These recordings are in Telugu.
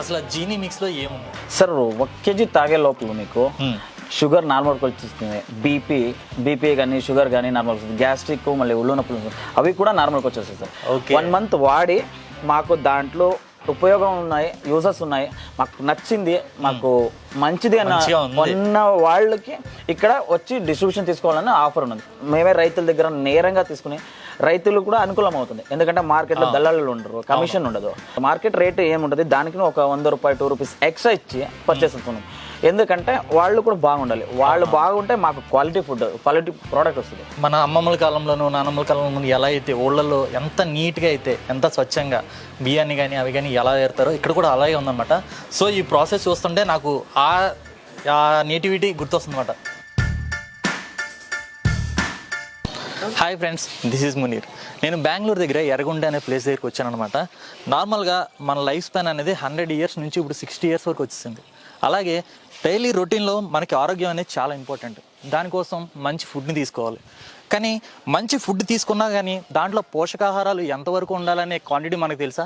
అసలు జీనీ మిక్స్లో ఏముంది? సార్ ఒక కేజీ తాగే లోపల మీకు షుగర్ నార్మల్కి వచ్చేస్తుంది. బీపీ బీపీ కానీ షుగర్ కానీ నార్మల్ వస్తుంది. గ్యాస్ట్రిక్ మళ్ళీ ఒళ్ళు నొప్పులు. అవి కూడా నార్మల్కి వచ్చేస్తాయి సార్. వన్ మంత్ వాడి మాకు దాంట్లో ఉపయోగం ఉన్నాయి యూజెస్ ఉన్నాయి. మాకు నచ్చింది మాకు మంచిది అన్న. ఉన్న వాళ్ళకి ఇక్కడ వచ్చి డిస్ట్రిబ్యూషన్ తీసుకోవాలని ఆఫర్ ఉన్నది. మేమే రైతుల దగ్గర నేరంగా తీసుకుని రైతులు కూడా అనుకూలం అవుతుంది ఎందుకంటే మార్కెట్లో దళాలు ఉండరు కమిషన్ ఉండదు. మార్కెట్ రేట్ ఏముంటుంది దానికి ఒక వంద రూపాయలు టూ రూపీస్ ఎక్స్ట్రా ఇచ్చి పర్చేస్ చేస్తున్నాం ఎందుకంటే వాళ్ళు కూడా బాగుండాలి. వాళ్ళు బాగుంటే మాకు క్వాలిటీ ఫుడ్ క్వాలిటీ ప్రోడక్ట్ వస్తుంది. మన అమ్మమ్మల కాలంలోనూ నానమ్మల కాలంలోనూ ఎలా అయితే ఊళ్ళల్లో ఎంత నీట్గా అయితే ఎంత స్వచ్ఛంగా బియ్యాన్ని కానీ అవి కానీ ఎలా ఏరుతారో ఇక్కడ కూడా అలాగే ఉందన్నమాట. సో ఈ ప్రాసెస్ చూస్తుంటే నాకు ఆ ఆ nativity గుర్తొస్తుందన్నమాట. Hi friends this is Munir నేను బెంగళూరు దగ్గర ఎర్రగొండ అనే ప్లేస్ దగ్గరికి వచ్చానమాట నార్మల్గా మన లైఫ్ స్పాన్ అనేది హండ్రెడ్ ఇయర్స్ నుంచి ఇప్పుడు సిక్స్టీ ఇయర్స్ వరకు వచ్చేసింది. అలాగే డైలీ రొటీన్లో మనకి ఆరోగ్యం అనేది చాలా ఇంపార్టెంట్ దానికోసం మంచి ఫుడ్ని తీసుకోవాలి. కానీ మంచి ఫుడ్ తీసుకున్నా కానీ దాంట్లో పోషకాహారాలు ఎంతవరకు ఉండాలనే క్వాంటిటీ మనకు తెలుసా?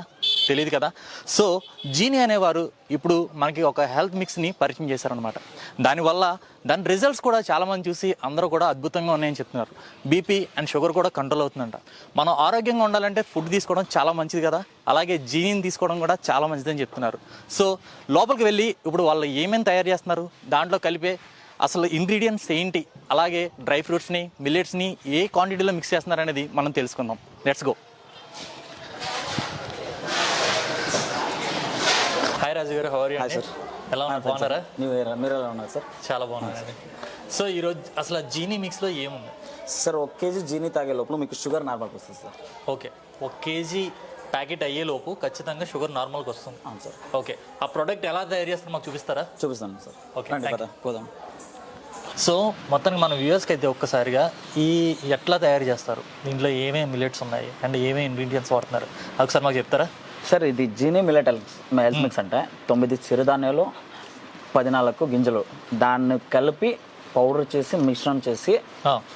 తెలియదు కదా. సో జీని అనేవారు ఇప్పుడు మనకి ఒక హెల్త్ మిక్స్ని పరిచయం చేశారనమాట దానివల్ల దాని రిజల్ట్స్ కూడా చాలామంది చూసి అందరూ కూడా అద్భుతంగా ఉన్నాయని చెప్తున్నారు. బీపీ అండ్ షుగర్ కూడా కంట్రోల్ అవుతుందంట. మనం ఆరోగ్యంగా ఉండాలంటే ఫుడ్ తీసుకోవడం చాలా మంచిది కదా. అలాగే జీనిని తీసుకోవడం కూడా చాలా మంచిదని చెప్తున్నారు. సో లోపలికి వెళ్ళి ఇప్పుడు వాళ్ళు ఏమేమి తయారు చేస్తున్నారు? దాంట్లో కలిపే అసలు ఇంగ్రీడియంట్స్ ఏంటి? అలాగే డ్రై ఫ్రూట్స్ని మిల్లెట్స్ని ఏ క్వాంటిటీలో మిక్స్ చేస్తున్నారు అనేది మనం తెలుసుకుందాం. Let's go. రాజు గారు sir. ఎలా ఉన్నారు? బాగున్నారా? ನೀವು మీరు ఎలా ఉన్నారు సార్ చాలా బాగున్నారు సో ఈరోజు అసలు జీనీ మిక్స్లో ఏముంది? సార్ ఒక కేజీ జీని తాగే లోపల మీకు షుగర్ నార్మల్కి వస్తుంది సార్ ఓకే. ఒక కేజీ ప్యాకెట్ అయ్యేలోపు ఖచ్చితంగా షుగర్ నార్మల్కి వస్తుంది. అవును సార్ ఓకే. ఆ ప్రోడక్ట్ ఎలా తయారు చేస్తారో మాకు చూపిస్తారా? చూపిస్తాను సార్ thank పద సో మొత్తానికి మన వ్యూవర్స్కి అయితే ఒక్కసారిగా ఈ ఎట్లా తయారు చేస్తారు? దీంట్లో ఏమేమి మిల్లెట్స్ ఉన్నాయి? అండ్ ఏమేమి ఇంగ్రీడియంట్స్ వాడుతున్నారు? ఒకసారి మాకు చెప్తారా? సార్ ఇది జీనీ మిల్లెట్ హెల్త్ మిక్స్ అంటే తొమ్మిది చిరుధాన్యాలు పదినాలుగు గింజలు. దాన్ని కలిపి పౌడర్ చేసి మిశ్రమం చేసి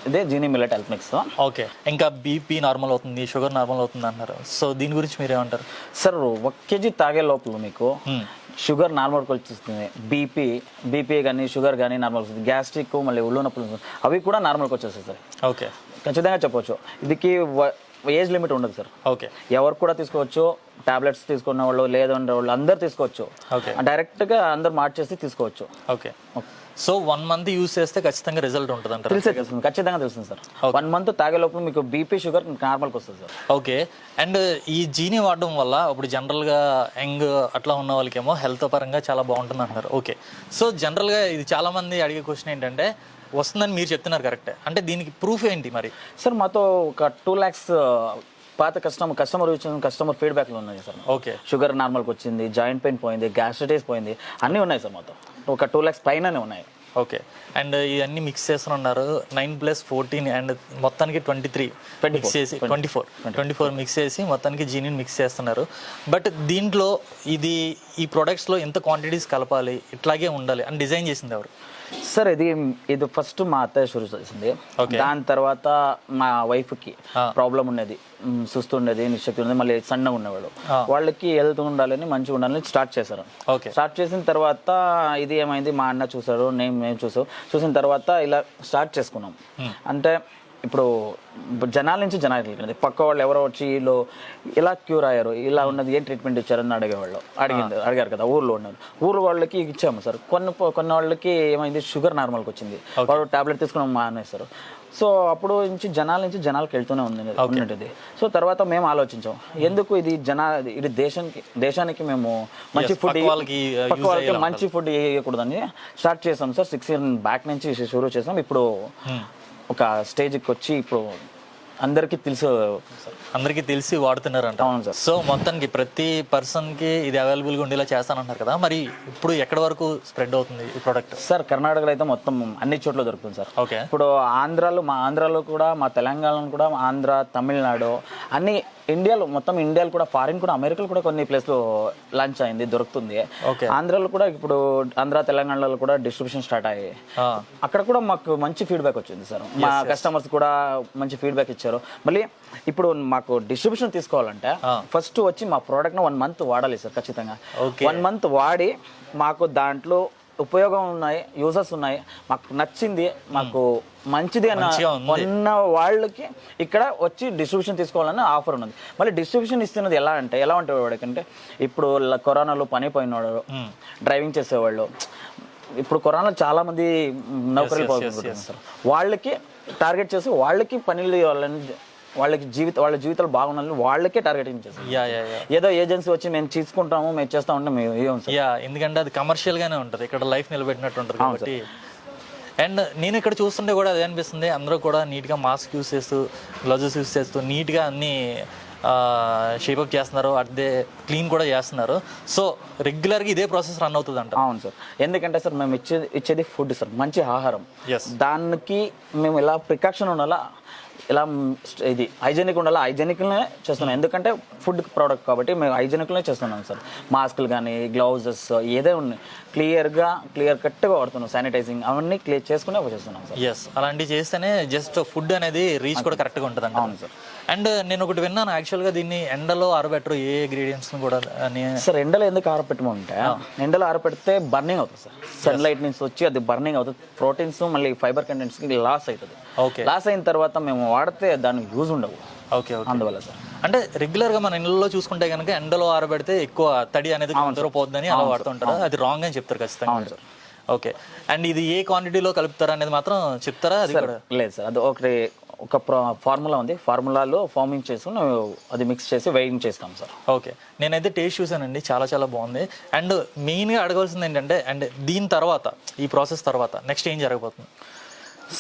ఇదే Jeeni millet health mix. Okay. ఇంకా బీపీ నార్మల్ అవుతుంది షుగర్ నార్మల్ అవుతుంది అన్నారు. సో దీని గురించి మీరు ఏమంటారు సార్ ఒక కేజీ తాగే లోపల మీకు. షుగర్ నార్మల్కి వచ్చేస్తుంది బీపీ బీపీ కానీ షుగర్ కానీ నార్మల్ వస్తుంది. గ్యాస్ట్రిక్ మళ్ళీ ఒళ్ళు నొప్పులు. అవి కూడా నార్మల్కి వచ్చేస్తాయి సార్. ఓకే. ఖచ్చితంగా చెప్పొచ్చు. ఇదికి ఏజ్ లిమిట్ ఉండదు సార్. ఓకే. ఎవరు కూడా తీసుకోవచ్చు టాబ్లెట్స్ తీసుకున్న వాళ్ళు లేదంటే వాళ్ళు అందరు తీసుకోవచ్చు. డైరెక్ట్గా అందరు మార్చేసి తీసుకోవచ్చు. Okay. So one month use చేస్తే ఖచ్చితంగా రిజల్ట్ ఉంటుంది అంటారు? తెలిసే తెలుస్తుంది. ఖచ్చితంగా తెలుస్తుంది సార్. వన్ మంత్ తాగే లోపల మీకు బీపీ షుగర్ నార్మల్కి వస్తుంది సార్. ఓకే. అండ్ ఈ జీని వాడడం వల్ల ఇప్పుడు జనరల్గా యంగ్ అట్లా ఉన్న వాళ్ళకేమో హెల్త్ పరంగా చాలా బాగుంటుంది అంటున్నారు ఓకే. సో జనరల్గా ఇది చాలా మంది అడిగే క్వశ్చన్ ఏంటంటే వస్తుందని మీరు చెప్తున్నారు కరెక్టే. అంటే దీనికి ప్రూఫ్ ఏంటి మరి? సార్ మాతో ఒక టూ ల్యాక్స్ పాత కస్టమర్ కస్టమర్ ఇచ్చిన కస్టమర్ ఫీడ్బ్యాక్లు ఉన్నాయి సార్. ఓకే. షుగర్ నార్మల్కి వచ్చింది జాయింట్ పెయిన్ పోయింది గ్యాస్ట్రైటిస్ పోయింది అన్నీ ఉన్నాయి సార్ మాతో. ఒక టూ ల్యాక్స్ పైననే ఉన్నాయి. ఓకే. అండ్ ఇవన్నీ మిక్స్ చేస్తున్నారు నైన్ ప్లస్ ఫోర్టీన్ అండ్ మొత్తానికి ట్వంటీ త్రీ మిక్స్ చేసి twenty four. Twenty four mix చేసి మొత్తానికి జీనిని మిక్స్ చేస్తున్నారు. బట్ దీంట్లో ఇది ఈ ప్రొడక్ట్స్లో ఎంత క్వాంటిటీస్ కలపాలి ఇట్లాగే ఉండాలి అని డిజైన్ చేసింది ఎవరు? సార్ ఇది ఇది ఫస్ట్ మా అత్తయ్య షురు చేసింది. దాని తర్వాత మా వైఫ్కి. ప్రాబ్లం ఉండేది. మ్, సుస్తు ఉండేది మళ్ళీ సన్నగా ఉండేవాడు. వాళ్ళకి హెల్త్ ఉండాలని మంచిగా ఉండాలని స్టార్ట్ చేశారు. స్టార్ట్ చేసిన తర్వాత ఇది ఏమైంది? మా అన్న చూసారు నేను మేము చూసాం. చూసిన తర్వాత ఇలా స్టార్ట్ చేసుకున్నాం. అంటే ఇప్పుడు జనాల నుంచి జనాలకి పక్క వాళ్ళు ఎవరో వచ్చి వీళ్ళు ఇలా క్యూర్ అయ్యారు ఇలా ఉన్నది ఏం ట్రీట్మెంట్ ఇచ్చారని అడిగేవాళ్ళు. అడిగింది అడిగారు కదా ఊర్లో ఉన్నారు. ఊర్లో వాళ్ళకి ఇచ్చాము సార్. కొన్ని కొన్ని వాళ్ళకి ఏమైంది? షుగర్ నార్మల్కి వచ్చింది. వాళ్ళు టాబ్లెట్ తీసుకున్నాం మానేస్తారు సో అప్పుడు నుంచి జనాల నుంచి జనాలకు వెళ్తూనే ఉంది ఉన్నది సో తర్వాత మేము ఆలోచించాం. ఎందుకు ఇది జనా ఇది దేశానికి దేశానికి మేము మంచి ఫుడ్ పక్క వాళ్ళకి, uh, మంచి ఫుడ్ వేయకూడదని స్టార్ట్ చేసాం సార్. సిక్స్ ఇయర్ బ్యాక్ నుంచి షురూ చేసాం ఇప్పుడు ఒక స్టేజ్కి వచ్చి ఇప్పుడు అందరికీ తెలుసు అందరికీ తెలిసి వాడుతున్నారంట. అవును సార్. సో మొత్తానికి ప్రతి పర్సన్కి ఇది అవైలబుల్గా ఉండేలా చేస్తానంటారు కదా మరి ఇప్పుడు ఎక్కడి వరకు స్ప్రెడ్ అవుతుంది ఈ ప్రోడక్ట్? సార్ కర్ణాటకలో అయితే మొత్తం అన్ని చోట్ల దొరుకుతుంది సార్. ఓకే. ఇప్పుడు ఆంధ్రాలో మా ఆంధ్రాలో కూడా మా తెలంగాణలో కూడా ఆంధ్ర తమిళనాడు అన్ని ఇండియాలో మొత్తం ఇండియాలో కూడా ఫారిన్ కూడా అమెరికాలో కూడా కొన్ని ప్లేస్లో లాంచ్ అయింది దొరుకుతుంది. ఆంధ్రాలో కూడా ఇప్పుడు ఆంధ్ర తెలంగాణలో కూడా డిస్ట్రిబ్యూషన్ స్టార్ట్ అయ్యాయి. అక్కడ కూడా మాకు మంచి ఫీడ్బ్యాక్ వచ్చింది సార్. మా కస్టమర్స్ కూడా మంచి ఫీడ్బ్యాక్ ఇచ్చారు. మళ్ళీ ఇప్పుడు మాకు డిస్ట్రిబ్యూషన్ తీసుకోవాలంటే ఫస్ట్ వచ్చి మా ప్రోడక్ట్ వన్ మంత్ వాడాలి సార్ ఖచ్చితంగా. వన్ మంత్ వాడి మాకు దాంట్లో ఉపయోగం ఉన్నాయి యూజర్స్ ఉన్నాయి. మాకు నచ్చింది మాకు మంచిది అన్న. ఉన్న వాళ్ళకి ఇక్కడ వచ్చి డిస్ట్రిబ్యూషన్ తీసుకోవాలని ఆఫర్ ఉన్నది. మళ్ళీ డిస్ట్రిబ్యూషన్ ఇస్తున్నది ఎలా అంటే ఎలా ఉంటుంది వాడికంటే ఇప్పుడు కరోనాలో పని పోయినవాడు డ్రైవింగ్ చేసేవాళ్ళు. ఇప్పుడు కరోనా చాలా మంది నౌకరీలు సార్. వాళ్ళకి టార్గెట్ చేసి వాళ్ళకి పనులు ఇవ్వాలని వాళ్ళకి జీవిత వాళ్ళ జీవితాలు బాగుండాలని వాళ్ళకే టార్గెటింగ్ యా ఏదో ఏజెన్సీ వచ్చి మేము తీసుకుంటాము మేము చేస్తా ఉంటాం మేము యా ఎందుకంటే అది కమర్షియల్ గానే ఉంటుంది. ఇక్కడ లైఫ్ నిలబెట్టినట్టు ఉంటుంది కాబట్టి. అండ్ నేను ఇక్కడ చూస్తుంటే కూడా అదే అనిపిస్తుంది. అందరూ కూడా నీట్గా మాస్క్ యూస్ చేస్తూ గ్లౌజెస్ యూస్ చేస్తూ నీట్గా అన్ని షేపప్ చేస్తున్నారు. అదే క్లీన్ కూడా చేస్తున్నారు. సో రెగ్యులర్గా ఇదే ప్రాసెస్ రన్ అవుతుంది అంట అవును సార్. ఎందుకంటే సార్ మేము ఇచ్చేది ఇచ్చేది ఫుడ్ సార్. మంచి ఆహారం. దానికి మేము ఎలా ప్రికాషన్ ఉండాలా? ఇలా ఇది హైజెనిక్ ఉండాలా? హైజెనిక్నే చేస్తున్నాం. ఎందుకంటే ఫుడ్ ప్రోడక్ట్ కాబట్టి మేము హైజెనిక్నే చేస్తున్నాం సార్. మాస్కులు కానీ గ్లౌజెస్ ఏదే ఉన్నాయి. క్లియర్గా క్లియర్ కట్గా వాడుతున్నాం. శానిటైజింగ్ అవన్నీ క్లియర్ చేసుకునే చేస్తున్నాం సార్. ఎస్ అలాంటివి చేస్తేనే జస్ట్ ఫుడ్ అనేది రీచ్ కూడా కరెక్ట్గా ఉంటుంది అంట అవును సార్. అండ్ నేను ఒకటి విన్నాను యాక్చువల్గా దీన్ని ఎండలో ఆరబెట్టరు ఏ ఇంగ్రీడియంట్స్ కూడా అని సార్ ఎండలో ఎందుకు ఆరపెట్టమంటే ఎండలో ఆరపెడితే బర్నింగ్ అవుతుంది సార్. సన్లైట్ నుంచి వచ్చి అది బర్నింగ్ అవుతుంది. ప్రోటీన్స్ మళ్ళీ ఫైబర్ కంటెంట్స్ లాస్ అవుతుంది. ఓకే లాస్ అయిన తర్వాత మేము వాడితే దానికి యూజ్ ఉండవు. ఓకే అందువల్ల సార్. అంటే రెగ్యులర్గా మన ఇళ్ళలో చూసుకుంటే కనుక ఎండలో ఆరబెడితే ఎక్కువ తడి అనేది కొందరు పోద్దని అలా వాడుతుంటారు? అది రాంగ్ అని చెప్తారు ఖచ్చితంగా. ఓకే అండ్ ఇది ఏ క్వాంటిటీలో కలుపుతారు అనేది మాత్రం చెప్తారా? అది లేదు సార్. అది ఒకటి ఒక ఫార్ములా ఉంది. ఫార్ములాలో ఫార్మింగ్ చేసి అది మిక్స్ చేసి వెయిటింగ్ చేస్తాం సార్. ఓకే. నేనైతే టేస్ట్ చూసానండి చాలా చాలా బాగుంది. అండ్ మెయిన్గా అడగాల్సింది ఏంటంటే అండ్ దీని తర్వాత ఈ ప్రాసెస్ తర్వాత నెక్స్ట్ ఏం జరగబోతుంది?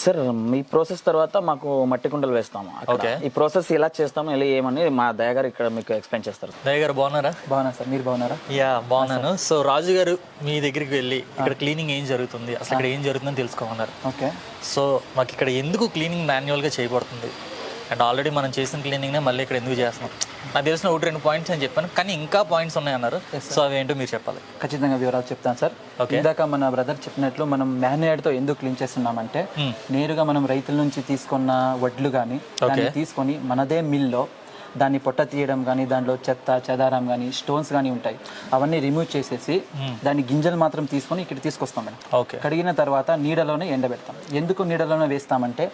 సార్ ఈ ప్రాసెస్ తర్వాత మాకు మట్టి కుండలు వేస్తాము. Okay. ఈ ప్రాసెస్ ఎలా చేస్తాము ఎలా ఏమని మా దయగారు ఇక్కడ మీకు ఎక్స్ప్లెయిన్ చేస్తారు. దయ్య గారు బాగున్నారా? బాగున్నా సార్ మీరు బాగున్నారా? యా బాగున్నాను. సో రాజు గారు మీ దగ్గరికి వెళ్ళి ఇక్కడ క్లీనింగ్ ఏం జరుగుతుంది అసలు ఇక్కడ ఏం జరుగుతుందని తెలుసుకోమన్నారు. ఓకే. సో మాకు ఇక్కడ ఎందుకు క్లీనింగ్ మాన్యువల్గా చేయబడుతుంది? అండ్ ఆల్రెడీ మనం చేసిన క్లీనింగ్నే మళ్ళీ ఇక్కడ ఎందుకు చేస్తున్నాం? నాకు తెలిసిన ఒకటి రెండు పాయింట్స్ అని చెప్పాను కానీ ఇంకా పాయింట్స్ ఉన్నాయన్నారు. సో అవి ఏంటో మీరు చెప్పాలి. ఖచ్చితంగా వివరాలు చెప్తాను సార్. ఇందాక మన బ్రదర్ చెప్పినట్లు మనం తో ఎందుకు క్లీన్ చేస్తున్నామంటే నేరుగా మనం రైతుల నుంచి తీసుకున్న వడ్లు కానీ దాన్ని తీసుకొని మనదే మిల్లో దాన్ని పొట్ట తీయడం కానీ దాంట్లో చెత్త చెదారం కానీ స్టోన్స్ కానీ ఉంటాయి. అవన్నీ రిమూవ్ చేసేసి దాని గింజలు మాత్రం తీసుకొని ఇక్కడ తీసుకొస్తాం మేడం. కడిగిన తర్వాత నీడలోనే ఎండబెడతాం. ఎందుకు నీడలోనే వేస్తామంటే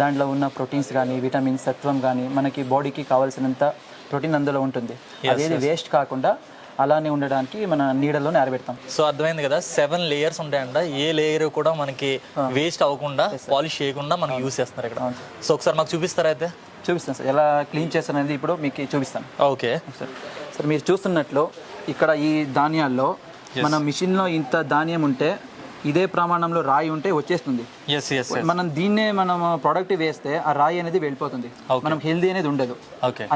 దాంట్లో ఉన్న ప్రోటీన్స్ కానీ విటమిన్స్ సత్వం కానీ మనకి బాడీకి కావాల్సినంత ప్రోటీన్ అందులో ఉంటుంది. అదేది వేస్ట్ కాకుండా అలానే ఉండడానికి మన నీడలోనే ఆరబెడతాం సో అర్థమైంది కదా సెవెన్ లేయర్స్ ఉంటాయంట. ఏ లేయర్ కూడా మనకి వేస్ట్ అవ్వకుండా పాలిష్ చేయకుండా మనకి యూస్ చేస్తున్నారు ఇక్కడ. సో ఒకసారి మాకు చూపిస్తారా అయితే? చూపిస్తాను సార్ ఎలా క్లీన్ చేస్తాననేది ఇప్పుడు మీకు చూపిస్తాను. ఓకే. సార్ సార్ మీరు చూస్తున్నట్లు ఇక్కడ ఈ ధాన్యాల్లో మన మిషన్లో ఇంత ధాన్యం ఉంటే ఇదే ప్రమాణంలో రాయి ఉంటే వచ్చేస్తుంది. మనం దీన్నే మనం ప్రోడక్ట్ వేస్తే ఆ రాయి అనేది వెళ్ళిపోతుంది. మనం హెల్దీ అనేది ఉండదు.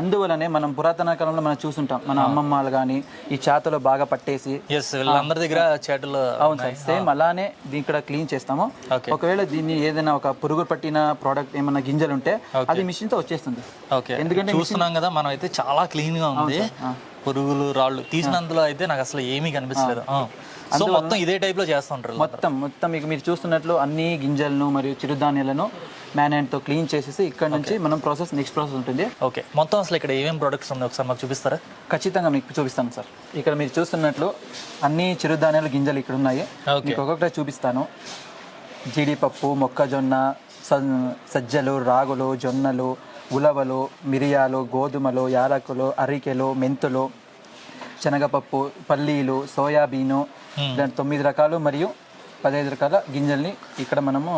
అందువలనే మనం పురాతన కాలంలో మనం చూసుంటాం. మన అమ్మమ్మలు కానీ ఈ చేతలో బాగా పట్టేసి వీళ్ళందరి దగ్గర చేటలు అవును సార్. సేమ్ అలానే దీన్ని ఇక్కడ క్లీన్ చేస్తాము. ఒకవేళ దీన్ని ఏదైనా ఒక పురుగు పట్టిన ప్రోడక్ట్ ఏమైనా గింజలు ఉంటే అది మిషన్తో వచ్చేస్తుంది. ఎందుకంటే చూస్తున్నాం కదా మనం అయితే చాలా క్లీన్గా ఉంది. పురుగులు రాళ్ళు తీసినందులో అయితే నాకు అసలు ఏమీ కనిపించలేదు. సో మొత్తం ఇదే టైప్లో చేస్తుంటారు. మొత్తం మొత్తం మీకు మీరు చూస్తున్నట్లు అన్ని గింజలను మరియు చిరుధాన్యాలను మ్యాన్ హ్యాండ్తో క్లీన్ చేసేసి ఇక్కడ నుంచి మనం ప్రాసెస్ నెక్స్ట్ ప్రాసెస్ ఉంటుంది. ఓకే మొత్తం అసలు ఇక్కడ ఏమేమి ప్రొడక్ట్స్ ఉన్నాయి? ఒకసారి మాకు చూపిస్తారా? ఖచ్చితంగా మీకు చూపిస్తాను సార్. ఇక్కడ మీరు చూస్తున్నట్లు అన్ని చిరుధాన్యాల గింజలు ఇక్కడ ఉన్నాయి. మీకు ఒక్కొక్కటి చూపిస్తాను. జీడిపప్పు మొక్కజొన్న సజ్జలు రాగులు జొన్నలు ఉలవలు మిరియాలు గోధుమలు యాలకులు అరికెలు మెంతులు శనగపప్పు పల్లీలు సోయాబీను దాని తొమ్మిది రకాలు మరియు పదహైదు రకాల గింజల్ని ఇక్కడ మనము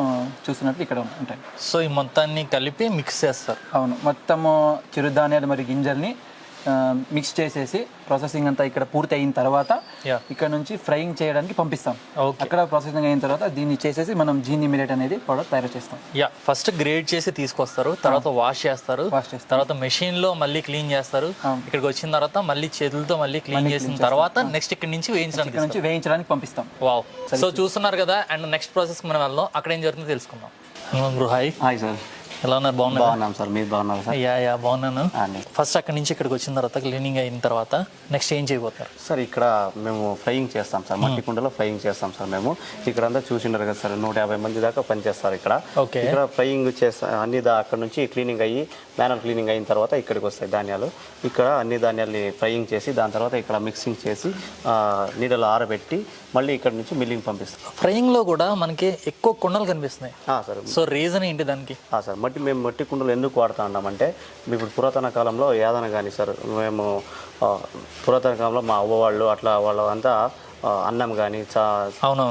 చూసినట్లు ఇక్కడ ఉంటాయి. సో ఈ మొత్తాన్ని కలిపి మిక్స్ చేస్తారు. అవును. మొత్తము చిరుధాన్యాలు మరియు గింజల్ని మిక్స్ చేసేసి ప్రాసెసింగ్ అంతా ఇక్కడ పూర్తి అయిన తర్వాత. ఇక్కడ నుంచి ఫ్రైయింగ్ చేయడానికి పంపిస్తాం. అక్కడ ప్రాసెసింగ్ అయిన తర్వాత దీన్ని చేసేసి మనం జీని మిలెట్ అనేది ప్రోడక్ట్ తయారు చేస్తాం. యా ఫస్ట్ గ్రేడ్ చేసి తీసుకొస్తారు తర్వాత వాష్ చేస్తారు తర్వాత మెషిన్లో మళ్ళీ క్లీన్ చేస్తారు. ఇక్కడికి వచ్చిన తర్వాత మళ్ళీ చేతులతో మళ్ళీ క్లీన్ చేసిన తర్వాత నెక్స్ట్ ఇక్కడ నుంచి వేయించడానికి ఇక్కడ నుంచి వేయించడానికి పంపిస్తాం. వావ్ సో చూస్తున్నారు కదా అండ్ నెక్స్ట్ ప్రాసెస్ మనం వెళ్దాం. అక్కడ ఏం జరుగుతుందో తెలుసుకుందాం. హాయ్ సార్ ఎలా ఉన్నారు? బాగున్నారు? బాగున్నాం సార్. మీరు బాగున్నారు సార్? యా యా బాగున్నాను. ఫస్ట్ అక్కడి నుంచి ఇక్కడికి వచ్చిన తర్వాత క్లీనింగ్ అయిన తర్వాత నెక్స్ట్ ఏం చేయబోతారు? సార్ ఇక్కడ మేము ఫ్రైయింగ్ చేస్తాం సార్. మట్టి కుండలో ఫ్రైయింగ్ చేస్తాం సార్ మేము. ఇక్కడ అంతా చూసిండారు కదా సార్. నూట యాభై మంది దాకా పనిచేస్తారు ఇక్కడ. Okay. ఇక్కడ ఫ్రైయింగ్ చేస్తా అన్ని దా అక్కడ నుంచి క్లీనింగ్ అయ్యి మ్యానర్ క్లీనింగ్ అయిన తర్వాత ఇక్కడికి వస్తాయి ధాన్యాలు. ఇక్కడ అన్ని ధాన్యాల్ని ఫ్రైయింగ్ చేసి దాని తర్వాత ఇక్కడ మిక్సింగ్ చేసి ఆ, నీడలో ఆరబెట్టి మళ్ళీ ఇక్కడ నుంచి మిల్లింగ్ పంపిస్తాం. ఫ్రైయింగ్లో కూడా మనకి ఎక్కువ కుండలు కనిపిస్తున్నాయి. సార్. సో రీజన్ ఏంటి దానికి? సార్. మట్టి మేము మట్టి కుండలు ఎందుకు వాడుతూ ఉన్నామంటే ఇప్పుడు పురాతన కాలంలో ఏదైనా కానీ సార్ మేము పురాతన కాలంలో మా అవ్వ వాళ్ళు అట్లా వాళ్ళంతా అన్నం కానీ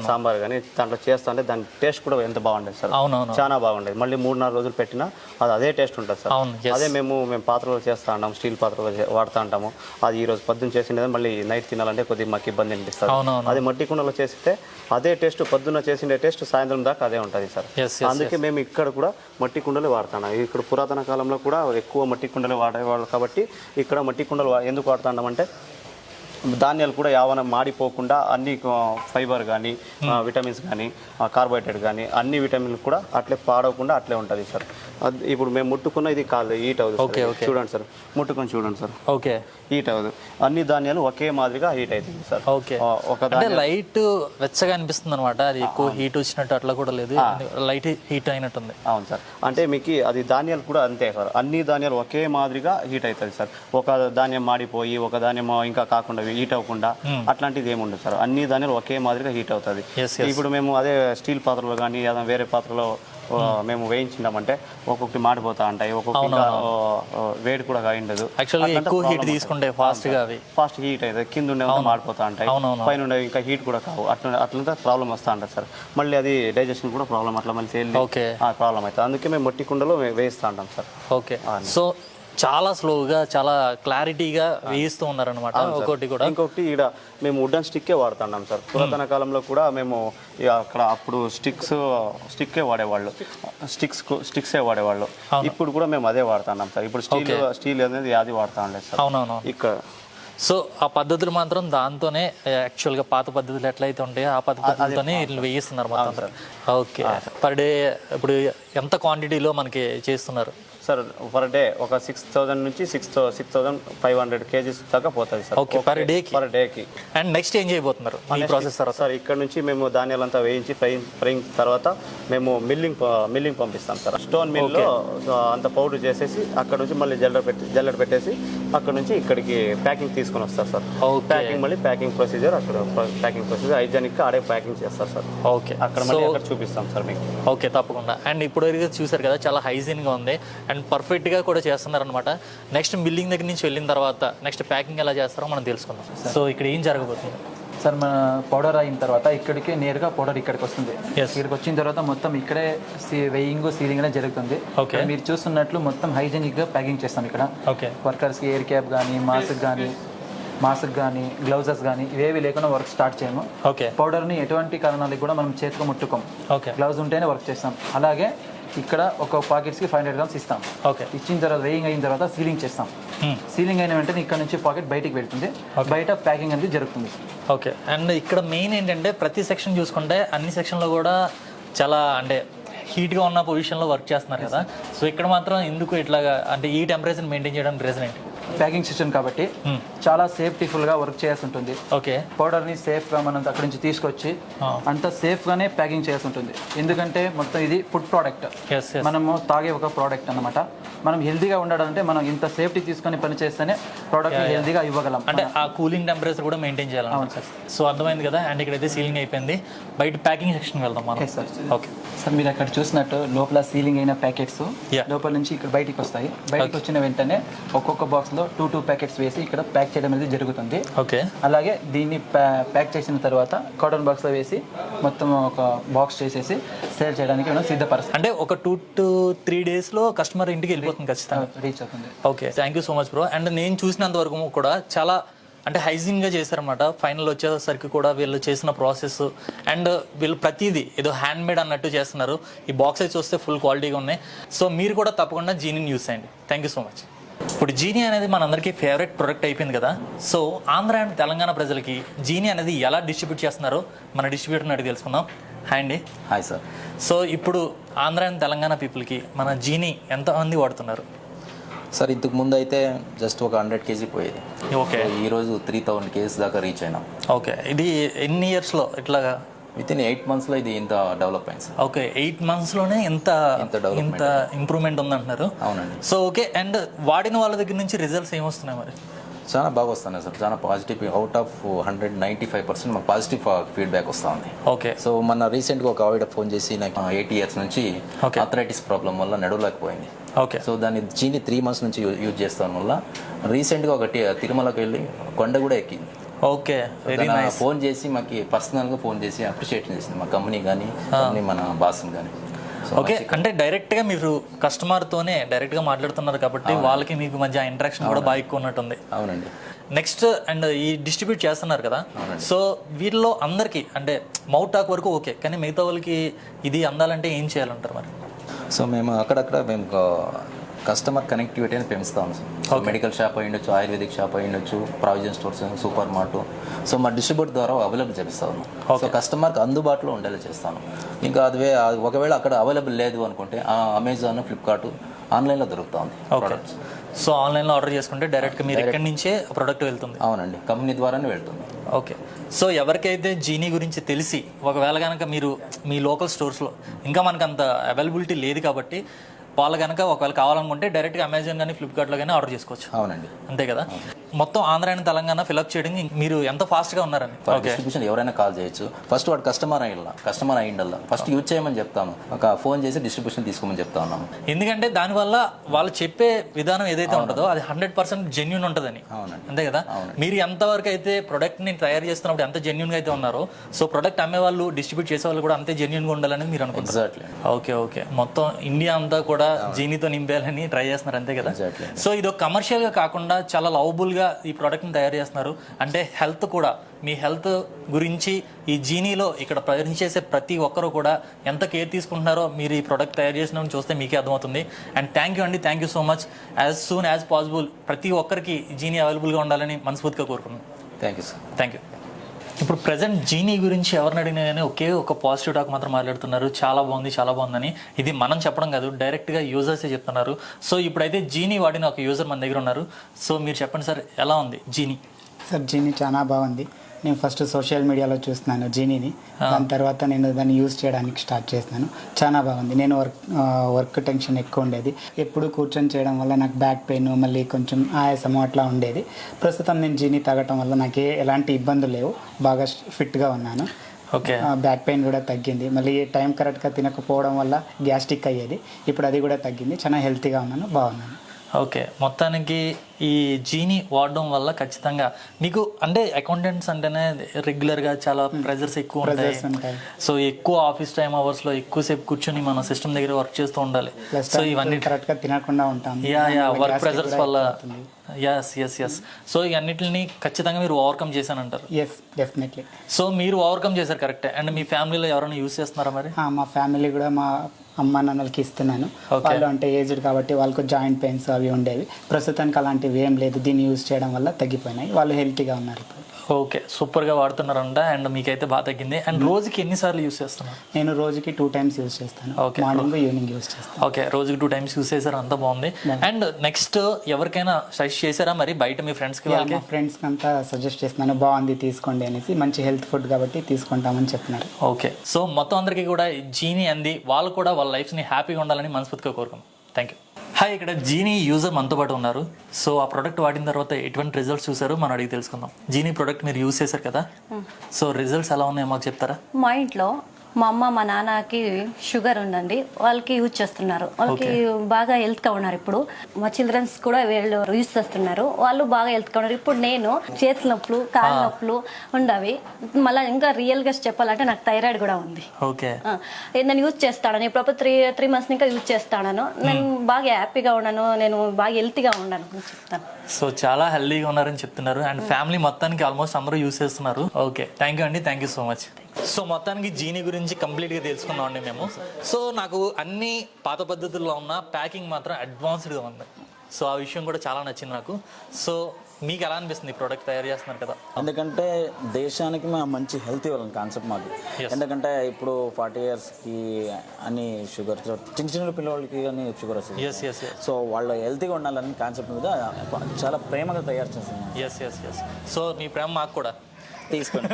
సాంబార్ కానీ దాంట్లో చేస్తుంటే దాని టేస్ట్ కూడా ఎంత బాగుండేది సార్? చాలా బాగుండేది. మళ్ళీ మూడు నాలుగు రోజులు పెట్టినా అది అదే టేస్ట్ ఉంటుంది సార్. అదే మేము మేము పాత్రలో చేస్తా ఉంటాం స్టీల్ పాత్రలో వాడుతా ఉంటాము. అది ఈ రోజు పొద్దున్న చేసిండే మళ్ళీ నైట్ తినాలంటే కొద్దిగా మాకు ఇబ్బంది అనిపిస్తుంది. అది మట్టి కుండలో చేస్తే అదే టేస్ట్ పొద్దున్న చేసిండే టేస్ట్ సాయంత్రం దాకా అదే ఉంటుంది సార్. అందుకే మేము ఇక్కడ కూడా మట్టి కుండలు వాడుతున్నాం ఇక్కడ పురాతన కాలంలో కూడా ఎక్కువ మట్టి కుండలు వాడేవాళ్ళు కాబట్టి ఇక్కడ మట్టి కుండలు ఎందుకు వాడుతున్నామంటే ధాన్యాలు కూడా యావన మాడిపోకుండా అన్ని ఫైబర్ కానీ విటమిన్స్ కానీ కార్బోహైడ్రేట్ కానీ అన్ని విటమిన్లు కూడా అట్లే పాడవకుండా అట్లే ఉంటుంది సార్. ఇప్పుడు మేము ముట్టుకున్న ఇది కాదు హీట్ అవుతుంది. చూడండి సార్. ముట్టుకొని చూడండి సార్. ఓకే హీట్ అవ్వదు. అన్ని ధాన్యాలు ఒకే మాదిరిగా హీట్ అవుతుంది సార్. ఓకే. ఒక అంటే లైట్ వెచ్చగా అనిపిస్తుంది అనమాట అది ఎక్కువ హీట్ వచ్చినట్టు అట్లా కూడా లేదు. లైట్ హీట్ అయినట్టుంది. అవును సార్. అంటే మీకు అది ధాన్యాలు కూడా అంతే సార్. అన్ని ధాన్యాలు ఒకే మాదిరిగా హీట్ అవుతుంది సార్. ఒక ధాన్యం మాడిపోయి ఒక ధాన్యం ఇంకా కాకుండా హీట్ అవ్వకుండా అట్లాంటిది ఏమి ఉండదు సార్. అన్ని ధాన్యాలు ఒకే మాదిరిగా హీట్ అవుతుంది. ఇప్పుడు మేము అదే స్టీల్ పాత్రలో కానీ ఏదైనా వేరే పాత్రలో మేము వేయించినామంటే ఒక్కొక్కటి మాడిపోతా ఉంటాయి ఆ, వేడి కూడా ఉండదు ఎక్కువ హీట్ తీసుకుంటే ఫాస్ట్గా అవి. ఫాస్ట్ హీట్ అవుతుంది కింద ఉండే మాడిపోతా ఉంటాయి. పైన ఉండే ఇంకా హీట్ కూడా కావు. అట్లా అట్లంతా ప్రాబ్లం వస్తూ ఉంటుంది సార్. మళ్ళీ అది డైజెషన్ కూడా ప్రాబ్లం అట్లా మళ్ళీ ప్రాబ్లం అవుతుంది. అందుకే మేము మట్టి కుండలో వే- వేయిస్తూ ఉంటాం సార్. ఓకే సో చాలా స్లోగా చాలా క్లారిటీగా వేయిస్తూ ఉన్నారనమాట ఒకటి కూడా. ఇంకొకటి ఇక్కడ మేము వుడెన్ స్టిక్కే వాడుతున్నాం సార్. పురాతన కాలంలో కూడా మేము అక్కడ అప్పుడు స్టిక్స్ స్టిక్కే వాడేవాళ్ళు. స్టిక్స్ స్టిక్సే వాడేవాళ్ళు. ఇప్పుడు కూడా మేము అదే వాడుతున్నాం సార్. ఇప్పుడు స్టీల్ స్టీల్ అనేది అది వాడుతా ఉండలేదు సార్. అవునవును. ఇక్కడ సో ఆ పద్ధతులు మాత్రం దాంతోనే యాక్చువల్గా పాత పద్ధతులు ఎట్లయితే ఉంటాయో ఆ పద్ధతులతోనే వీళ్ళు వేయిస్తున్నారు మొత్తం ఓకే. పర్ డే ఇప్పుడు ఎంత క్వాంటిటీలో మనకి చేస్తున్నారు? సార్ పర్ డే ఒక సిక్స్ థౌసండ్ నుంచి six six thousand five hundred KGs దాకా పోతుంది సార్. Okay, per day కి? పర్ డేకి అండ్ నెక్స్ట్ ఏం చేయబోతున్నారు? ఈ ప్రాసెస్ తర్వాత? సార్ ఇక్కడ నుంచి మేము ధాన్యాలంతా వేయించి ఫ్రై ఫ్రైయింగ్ తర్వాత మేము మిల్లింగ్ మిల్లింగ్ పంపిస్తాం సార్. స్టోన్ మిల్లో అంత పౌడర్ చేసేసి అక్కడ నుంచి మళ్ళీ జల్లెడ పెట్టి జల్లెడ పెట్టేసి అక్కడ నుంచి ఇక్కడికి ప్యాకింగ్ తీసుకొని వస్తారు సార్. ఓకే ప్యాకింగ్ మళ్ళీ ప్యాకింగ్ ప్రొసీజర్ అక్కడ ప్యాకింగ్ ప్రొసీజర్ హైజానిక్ ఆడే ప్యాకింగ్ చేస్తారు సార్. ఓకే అక్కడ మళ్ళీ చూపిస్తాం సార్ మీకు. ఓకే తప్పకుండా. అండ్ ఇప్పుడు చూసారు కదా చాలా హైజీన్గా ఉంది. అండ్ పర్ఫెక్ట్గా కూడా చేస్తున్నారు అనమాట నెక్స్ట్ బిల్డింగ్ దగ్గర నుంచి వెళ్ళిన తర్వాత నెక్స్ట్ ప్యాకింగ్ ఎలా చేస్తారో మనం తెలుసుకుందాం. సో ఇక్కడ ఏం జరగబోతుంది? సార్ మన పౌడర్ అయిన తర్వాత ఇక్కడికి నేరుగా పౌడర్ ఇక్కడికి వస్తుంది. ఇక్కడికి వచ్చిన తర్వాత మొత్తం ఇక్కడే వెయింగ్ సీలింగ్ అనేది జరుగుతుంది. ఇక్కడ మీరు చూస్తున్నట్లు మొత్తం హైజెనిక్గా ప్యాకింగ్ చేస్తాం ఇక్కడ. ఓకే వర్కర్స్కి ఎయిర్ క్యాప్ కానీ మాస్క్ కానీ మాస్క్ కానీ గ్లౌజెస్ కానీ ఇవేవి లేకుండా వర్క్ స్టార్ట్ చేయము. ఓకే పౌడర్ని ఎటువంటి కారణాలకు కూడా మనం చేతికి ముట్టుకోం ఓకే గ్లౌజ్ ఉంటేనే వర్క్ చేస్తాం. అలాగే ఇక్కడ ఒక పాకెట్స్కి ఫైవ్ హండ్రెడ్ గ్రామ్స్ ఇస్తాం. ఓకే. ఇచ్చిన తర్వాత వేయింగ్ అయిన తర్వాత సీలింగ్ చేస్తాం. సీలింగ్ అయిన వెంటనే ఇక్కడ నుంచి పాకెట్ బయటికి వెళ్తుంది. బయట ప్యాకింగ్ అనేది జరుగుతుంది. ఓకే. అండ్ ఇక్కడ మెయిన్ ఏంటంటే ప్రతి సెక్షన్ చూసుకుంటే అన్ని సెక్షన్లో కూడా చాలా అంటే హీట్గా ఉన్న పొజిషన్లో వర్క్ చేస్తున్నారు కదా. సో ఇక్కడ మాత్రం ఎందుకు ఇట్లాగా అంటే ఈ టెంపరేచర్ మెయింటైన్ చేయడానికి రీజన్ ఏంటి? ప్యాకింగ్ సిస్టమ్ కాబట్టి చాలా సేఫ్టీఫుల్గా వర్క్ చేయాల్సి ఉంటుంది. ఓకే. పౌడర్ని సేఫ్గా మనం అక్కడి నుంచి తీసుకొచ్చి అంత సేఫ్ గానే ప్యాకింగ్ చేయాల్సి ఉంటుంది. ఎందుకంటే మొత్తం ఇది ఫుడ్ ప్రోడక్ట్ మనము తాగే ఒక ప్రోడక్ట్ అన్నమాట. మనం హెల్తీగా ఉండాలంటే మనం ఇంత సేఫ్టీ తీసుకొని పని చేస్తేనే ప్రోడక్ట్ హెల్తీగా ఇవ్వగలం. అంటే ఆ కూలింగ్ టెంపరేచర్ కూడా మెయింటైన్ చేయాలన్నమాట సో అర్థమైంది కదా? అండ్ ఇక్కడైతే సీలింగ్ అయిపోయింది. బయట ప్యాకింగ్ సెక్షన్ వెళ్దాం మనం. సార్ ఓకే సార్ మీరు అక్కడ చూసినట్టు లోపల సీలింగ్ అయిన ప్యాకెట్స్. లోపల నుంచి ఇక్కడ బయటికి వస్తాయి. బయటికి వచ్చిన వెంటనే ఒక్కొక్క బాక్స్ లో టూ టూ ప్యాకెట్స్ వేసి ఇక్కడ ప్యాక్ చేయడం అనేది జరుగుతుంది. ఓకే. అలాగే దీన్ని ప్యా- ప్యాక్ చేసిన తర్వాత కాటన్ బాక్స్లో వేసి మొత్తం ఒక బాక్స్ చేసేసి సేల్ చేయడానికి మనం సిద్ధపరుస్తాం. అంటే ఒక టూ టు త్రీ డేస్లో కస్టమర్ ఇంటికి వెళ్ళిపోతుంది ఖచ్చితంగా. రీచ్ అవుతుంది. Okay thank you so much bro and నేను చూసినంత వరకు కూడా చాలా అంటే హైజీన్గా చేశారనమాట ఫైనల్ వచ్చేసరికి కూడా వీళ్ళు చేసిన ప్రాసెస్ అండ్ వీళ్ళు ప్రతిదీ ఏదో హ్యాండ్ మేడ్ అన్నట్టు చేస్తున్నారు. ఈ బాక్సెస్ చూస్తే ఫుల్ క్వాలిటీగా ఉన్నాయి. సో మీరు కూడా తప్పకుండా జీని యూస్ చేయండి. థ్యాంక్ యూ సో మచ్ ఇప్పుడు జీనీ అనేది మనందరికీ ఫేవరెట్ ప్రొడక్ట్ అయిపోయింది కదా. సో ఆంధ్ర అండ్ తెలంగాణ ప్రజలకి జీనీ అనేది ఎలా డిస్ట్రిబ్యూట్ చేస్తున్నారో మన డిస్ట్రిబ్యూటర్ని అడిగి తెలుసుకుందాం. హాయ్ అండి. హాయ్ సార్ సో ఇప్పుడు ఆంధ్ర అండ్ తెలంగాణ పీపుల్కి మన జీనీ ఎంతమంది వాడుతున్నారు? సార్ ఇంతకు ముందు అయితే జస్ట్ ఒక హండ్రెడ్ కేజీ పోయేది. ఓకే సో ఈ రోజు త్రీ థౌసండ్ కేజీస్ దాకా రీచ్ అయినాం. ఓకే ఇది ఎన్ని ఇయర్స్లో ఇట్లాగా విత్ ఇన్ ఎయిట్ మంత్స్లో ఇది ఇంత డెవలప్ అయింది సార్. ఓకే ఎయిట్ మంత్స్లోనే ఇంత ఇంత ఇంప్రూవ్మెంట్ ఉందంటున్నారు. అవునండి. సో ఓకే అండ్ వాడిన వాళ్ళ దగ్గర నుంచి రిజల్ట్స్ ఏమొస్తున్నాయి మరి? చాలా బాగా వస్తున్నాయి సార్. చాలా positive out of hundred ninety five percent మాకు పాజిటివ్ ఫీడ్బ్యాక్ వస్తూ ఉంది ఓకే సో మన రీసెంట్గా ఒక ఆవిడ ఫోన్ చేసి నాకు ఎయిటీ ఇయర్స్ నుంచి. అథరైటిస్ ప్రాబ్లం వల్ల నడవలేకపోయింది. ఓకే సో దాన్ని చీని త్రీ మంత్స్ నుంచి యూజ్ చేస్తాం వల్ల రీసెంట్గా ఒకటి తిరుమలకి వెళ్ళి కొండ కూడా ఎక్కింది. Okay very nice. ఫోన్ చేసి మాకు పర్సనల్గా ఫోన్ చేసి అప్రిషియేట్ చేసింది మా కంపెనీ కానీ కంపెనీ మన బాస్ని కానీ ఓకే అంటే డైరెక్ట్గా మీరు కస్టమర్ తోనే డైరెక్ట్గా మాట్లాడుతున్నారు కాబట్టి వాళ్ళకి మీకు మధ్య ఇంటరాక్షన్ కూడా బాగా ఎక్కువ ఉన్నట్టుంది. అవునండి. నెక్స్ట్ అండ్ ఈ డిస్ట్రిబ్యూట్ చేస్తున్నారు కదా సో వీటిలో అందరికి అంటే మౌట్ టాక్ వరకు ఓకే కానీ మిగతా వాళ్ళకి ఇది అందాలంటే ఏం చేయాలంటారు మరి? సో మేము అక్కడక్కడ మేము కస్టమర్ కనెక్టివిటీ అని పెంచుతాం సో మెడికల్ షాప్ అయి ఉండొచ్చు ఆయుర్వేదిక్ షాప్ అయి ఉండొచ్చు provision stores super mart so మా డిస్ట్రిబ్యూటర్ ద్వారా అవైలబుల్ చేపిస్తాను సో కస్టమర్కి అందుబాటులో ఉండేలా చేస్తాను. ఇంకా అదివే అది ఒకవేళ అక్కడ అవైలబుల్ లేదు అనుకుంటే అమెజాన్ ఫ్లిప్కార్ట్ ఆన్లైన్లో దొరుకుతుంది ఓకే సో ఆన్లైన్లో ఆర్డర్ చేసుకుంటే డైరెక్ట్గా మీరు ఎక్కడి నుంచే ప్రోడక్ట్ వెళ్తుంది. అవునండి. కంపెనీ ద్వారానే వెళ్తుంది. ఓకే సో ఎవరికైతే జీనీ గురించి తెలిసి ఒకవేళ కనుక మీరు మీ లోకల్ స్టోర్స్లో ఇంకా మనకు అంత అవైలబిలిటీ లేదు కాబట్టి వాళ్ళు కనుక ఒకవేళ కావాలనుకుంటే డైరెక్ట్గా అమెజాన్ కానీ ఫ్లిప్కార్ట్లో కానీ ఆర్డర్ చేసుకోవచ్చు. అవునండి. అంతే కదా? మొత్తం ఆంధ్ర అండ్ తెలంగాణ ఫిల్అప్ చేయడం మీరు ఎంత ఫాస్ట్గా ఉన్నారని. ఓకే డిస్ట్రిబ్యూషన్ ఎవరైనా కాల్ చేయొచ్చు. ఫస్ట్ వాడు కస్టమర్ అయ్యిందా కస్టమర్ అయ్యిండల్లా? ఫస్ట్ యూజ్ చేయమని చెప్తాను ఒక ఫోన్ చేసి డిస్ట్రిబ్యూషన్ తీసుకోమని చెప్తా ఉన్నాము. ఎందుకంటే దానివల్ల వాళ్ళు చెప్పే విధానం ఏదైతే ఉంటుందో అది హండ్రెడ్ పర్సెంట్ జెన్యున్ ఉంటుందని. అంతే కదా? మీరు ఎంతవరకు అయితే product ని తయారు చేస్తున్నప్పుడు ఎంత genuine గా అయితే ఉన్నారో సో ప్రొడక్ట్ అమ్మే వాళ్ళు డిస్ట్రిబ్యూట్ చేసే వాళ్ళు కూడా అంతే genuine గా ఉండాలని మీరు అనుకుంటారు ఓకే ఓకే మొత్తం ఇండియా అంతా కూడా జీనీతో నింపేయాలని ట్రై చేస్తున్నారు అంతే కదా. సో ఇది ఒక కమర్షియల్గా కాకుండా చాలా లవబుల్ గా ఈ ప్రోడక్ట్ని తయారు చేస్తున్నారు. అంటే హెల్త్ కూడా మీ హెల్త్ గురించి ఈ జీనీలో ఇక్కడ ప్రయాణించేసే ప్రతి ఒక్కరు కూడా ఎంత కేర్ తీసుకుంటున్నారో మీరు ఈ ప్రోడక్ట్ తయారు చేసిన చూస్తే మీకే అర్థమవుతుంది. అండ్ థ్యాంక్ యూ అండి thank you so much as soon as possible ప్రతి ఒక్కరికి జీనీ అవైలబుల్గా ఉండాలని మనస్ఫూర్తిగా కోరుకున్నాను thank you sir thank you ఇప్పుడు ప్రజెంట్ జీనీ గురించి ఎవరిని అడిగినా కానీ ఒకే ఒక పాజిటివ్ టాక్ మాత్రం మాట్లాడుతున్నారు. చాలా బాగుంది చాలా బాగుందని. ఇది మనం చెప్పడం కాదు డైరెక్ట్గా యూజర్సే చెప్తున్నారు. సో ఇప్పుడైతే జీనీ వాడిన ఒక యూజర్ మన దగ్గర ఉన్నారు. సో మీరు చెప్పండి సార్ ఎలా ఉంది? జీనీ సార్ జీనీ చాలా బాగుంది. నేను ఫస్ట్ సోషల్ మీడియాలో చూస్తున్నాను జీనీని దాని తర్వాత నేను దాన్ని యూజ్ చేయడానికి స్టార్ట్ చేసినాను చాలా బాగుంది. నేను వర్క్ వర్క్ టెన్షన్ ఎక్కువ ఉండేది. ఎప్పుడు కూర్చొని చేయడం వల్ల నాకు బ్యాక్ పెయిన్ మళ్ళీ కొంచెం ఆయాసము అట్లా ఉండేది. ప్రస్తుతం నేను జీనీ తాగటం వల్ల నాకు ఏ ఎలాంటి ఇబ్బందులు లేవు. బాగా ఫిట్గా ఉన్నాను. ఓకే. ఆ, బ్యాక్ పెయిన్ కూడా తగ్గింది. మళ్ళీ టైం కరెక్ట్గా తినకపోవడం వల్ల గ్యాస్ట్రిక్ అయ్యేది. ఇప్పుడు అది కూడా తగ్గింది. చాలా హెల్తీగా ఉన్నాను. బాగున్నాను. ఓకే. మొత్తానికి ఈ జీని వాడడం వల్ల ఖచ్చితంగా మీకు అంటే అకౌంటెంట్స్ అంటేనే రెగ్యులర్గా చాలా ప్రెజర్స్ ఎక్కువ ఉంటాయి. సో ఎక్కువ ఆఫీస్ టైం అవర్స్లో ఎక్కువసేపు కూర్చొని మన సిస్టమ్ దగ్గర వర్క్ చేస్తూ ఉండాలి. సో ఇవన్నీ కరెక్ట్గా తినకుండా ఉంటాను యా యా వర్క్ ప్రెజర్స్ వల్ల. ఎస్ ఎస్ ఎస్ సో ఇవన్నిటిని ఖచ్చితంగా మీరు ఓవర్కమ్ చేశానంటారు. ఎస్ డెఫినెట్లీ సో మీరు ఓవర్కమ్ చేశారు కరెక్టే అండ్ మీ ఫ్యామిలీలో ఎవరైనా యూస్ చేస్తున్నారా మరి? మా ఫ్యామిలీ కూడా మా అమ్మ నాన్నలకి ఇస్తున్నాను. వాళ్ళు అంటే ఏజ్డ్ కాబట్టి వాళ్ళకు జాయింట్ పెయిన్స్ అవి ఉండేవి. ప్రస్తుతానికి అలాంటివి ఏం లేదు. దీన్ని యూజ్ చేయడం వల్ల తగ్గిపోయినాయి. వాళ్ళు హెల్తీగా ఉన్నారు ఇప్పుడు. ఓకే సూపర్గా వాడుతున్నారంట అండ్ మీకైతే బాగా తగ్గింది. అండ్ రోజుకి ఎన్నిసార్లు యూస్ చేస్తున్నారు? నేను రోజుకి టూ టైమ్స్ యూజ్ చేస్తాను. Okay. మార్నింగ్ ఈవినింగ్ యూజ్ చేస్తాను. ఓకే రోజుకి టూ టైమ్స్ యూస్ చేశారు అంతా బాగుంది. అండ్ నెక్స్ట్ ఎవరికైనా సజెస్ట్ చేశారా మరి బయట మీ ఫ్రెండ్స్కి వాళ్ళకి? మా ఫ్రెండ్స్కి అంతా సజెస్ట్ చేస్తున్నాను. బాగుంది తీసుకోండి అనేసి మంచి హెల్త్ ఫుడ్ కాబట్టి తీసుకుంటామని చెప్తున్నారు ఓకే సో మొత్తం అందరికీ కూడా జీనీ అంది. వాళ్ళు కూడా వాళ్ళ లైఫ్ని హ్యాపీగా ఉండాలని మనస్ఫూర్తిగా కోరుకున్నాం థ్యాంక్ యూ హాయ్ ఇక్కడ జీనీ యూజర్ మనతో పాటు ఉన్నారు. సో ఆ ప్రోడక్ట్ వాడిన తర్వాత ఎటువంటి రిజల్ట్స్ చూసారో మనం అడిగి తెలుసుకుందాం. జీనీ ప్రోడక్ట్ మీరు యూస్ చేశారు కదా? సో రిజల్ట్స్ ఎలా ఉన్నాయో మాకు చెప్తారా? మా ఇంట్లో మా అమ్మ మా నాన్నకి షుగర్ ఉందండి. వాళ్ళకి యూజ్ చేస్తున్నారు. వాళ్ళకి బాగా హెల్త్గా ఉన్నారు ఇప్పుడు. మా చిల్డ్రన్స్ కూడా వీళ్ళు యూజ్ చేస్తున్నారు. వాళ్ళు బాగా హెల్త్గా ఉన్నారు. ఇప్పుడు నేను చేతుల నొప్పులు కాళ్ళ నొప్పులు ఉండవి. మళ్ళీ ఇంకా రియల్గా చెప్పాలంటే నాకు థైరాయిడ్ కూడా ఉంది. నేను యూజ్ చేస్తాను ఇప్పుడు త్రీ త్రీ మంత్స్ ఇంకా యూజ్ చేస్తాను నేను బాగా హ్యాపీగా ఉన్నాను. నేను బాగా హెల్తీగా ఉన్నాను చెప్తాను. సో చాలా హెల్దీగా ఉన్నారని చెప్తున్నారు. అండ్ ఫ్యామిలీ మొత్తానికి ఆల్మోస్ట్ అందరూ యూస్ చేస్తున్నారు. ఓకే థ్యాంక్ యూ అండి. Thank you so much so మొత్తానికి జీని గురించి కంప్లీట్గా తెలుసుకున్నాం అండి మేము. సో నాకు అన్ని పాత పద్ధతుల్లో ఉన్న ప్యాకింగ్ మాత్రం అడ్వాన్స్డ్గా ఉంది. సో ఆ విషయం కూడా చాలా నచ్చింది నాకు. సో మీకు ఎలా అనిపిస్తుంది ఈ ప్రోడక్ట్ తయారు చేస్తున్నారు కదా? ఎందుకంటే దేశానికి మా మంచి హెల్త్ ఇవ్వాలని కాన్సెప్ట్ మాది. Yes. ఎందుకంటే ఇప్పుడు ఫార్టీ ఇయర్స్కి అని షుగర్ చిన్న చిన్న పిల్లలకి కానీ షుగర్ వస్తుంది. ఎస్ ఎస్ ఎస్ సో వాళ్ళు హెల్తీగా ఉండాలని కాన్సెప్ట్ మీద చాలా ప్రేమగా తయారు చేస్తున్నాం ఎస్ ఎస్ ఎస్ సో మీ ప్రేమ మాకు కూడా. తీసుకోండి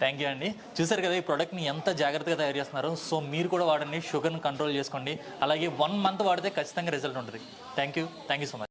థ్యాంక్ యూ అండి. చూసారు కదా ఈ ప్రోడక్ట్ని ఎంత జాగ్రత్తగా తయారు చేస్తున్నారు. సో మీరు కూడా వాడండి షుగర్ని కంట్రోల్ చేసుకోండి. అలాగే వన్ మంత్ వాడితే ఖచ్చితంగా రిజల్ట్ ఉంటుంది. Thank you thank you so much